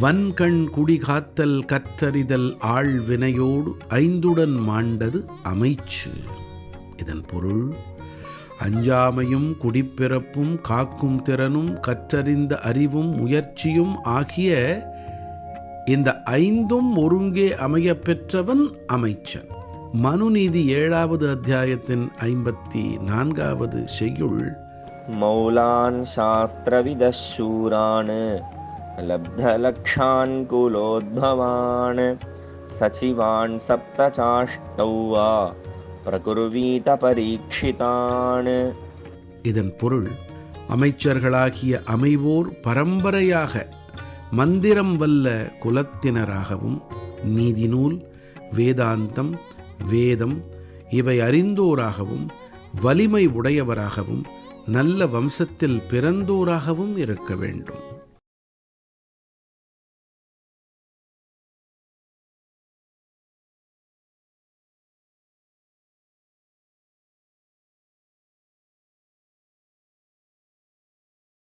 வன்கண் குடிகாத்தல் கற்றறிதல் ஆழ்வினையோடு ஐந்துடன் மாண்டது அமைச்சு. இதன் பொருள் அஞ்சாமையும் குடிப்பிறப்பும் காக்கும் திறனும் கற்றறிந்த அறிவும் முயற்சியும் ஆகிய இந்த ஐந்தும் ஒருங்கே அமையப்பெற்றவன் அமைச்சன். மனுநீதி ஏழாவது அத்தியாயத்தின் ஐம்பத்தி நான்காவது செய்யுள். மௌலான் சாஸ்திரவிதூரான் शूरान् लब्धलक्षान् कुलोद्भवान् सचिवान् सप्तचाष्टौ वा प्रकुर्वीत परीक्षितान् இதன் பொருள் அமைச்சர்களாகிய அமைவோர் பரம்பரையாக மந்திரம் வல்ல குலத்தினராகவும் நீதிநூல் வேதாந்தம் வேதம் இவை அறிந்தோராகவும் வலிமை உடையவராகவும் நல்ல வம்சத்தில் பிறந்தோராகவும் இருக்க வேண்டும்